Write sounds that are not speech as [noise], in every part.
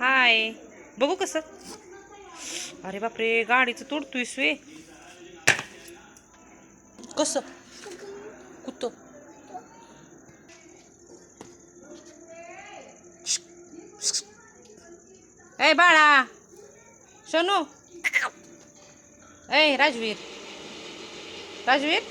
हाय. बघू कसं. अरे बापरे गाडीचं तोडतोय स्वे कसं? कुत ए बाळा. सोनू ए राजवीर. राजवीर?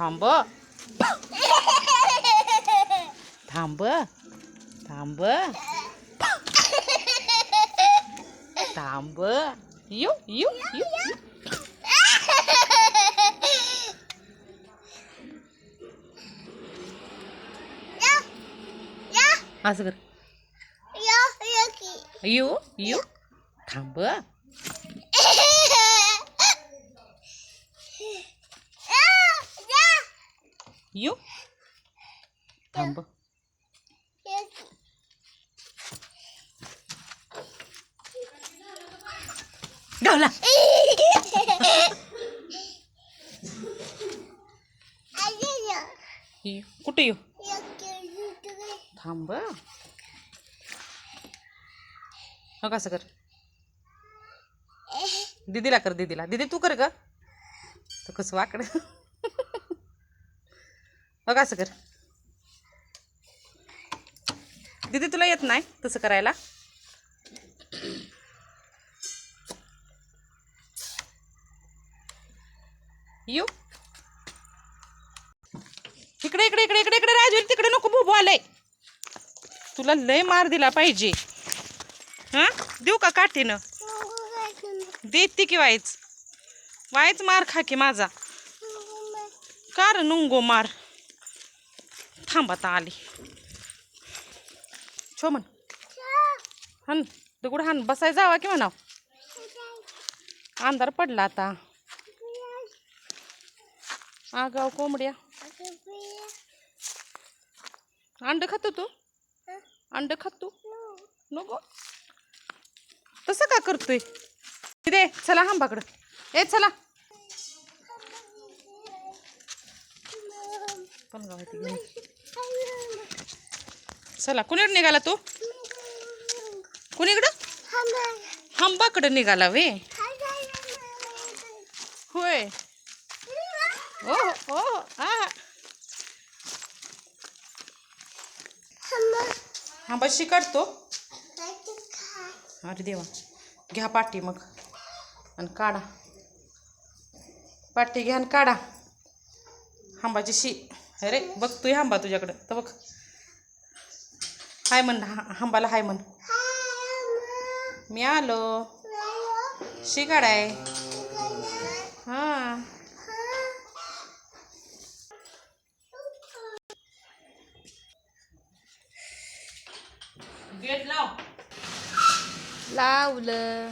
थांब थांब थांब थांब यू यू यू असं कर यू यू थांब यू थांब. गावला यू. [laughs] कुठे येऊ थांब. हो कसं कर. दीदीला कर दीदीला. दीदी तू कर ग. तर कसं वाकड. हो असं कर. दीदी तुला येत नाही तसं करायला? येऊ. इकडे इकडे इकडे इकडे इकडे राजवीर तिकडे नको भोबो आलंय. तुला लय मार दिला पाहिजे. हा? देऊ का काठीनं? देते की वाईच. वायच मार खा की माझा कार नुंगो मार? थांबा आता आली. छो म्हण. हन दगड हान बसाय जावा की म्हणाव? अंधार पडला आता. आगाव कोंबड्या. अंड खातो तू? अंड खातो नको. तसं का करतोय? दे चला हांबाकडं. ए चला. पण गावात चला कुणीकडे निघाला तू? कुणीकडं? हांबाकडं निघाला वे होय. ओ हो हा. हांबा अरे देवा. घ्या पाटी मग आणि काढा. पाटी घ्या आणि काढा. आंबाची शी अरे बघतोय हांबा तुझ्याकडं. तर बघ. हाय म्हण हांबाला हाय म्हण. मी आलो. शी काढाय हां. गेट लाव. लावलं.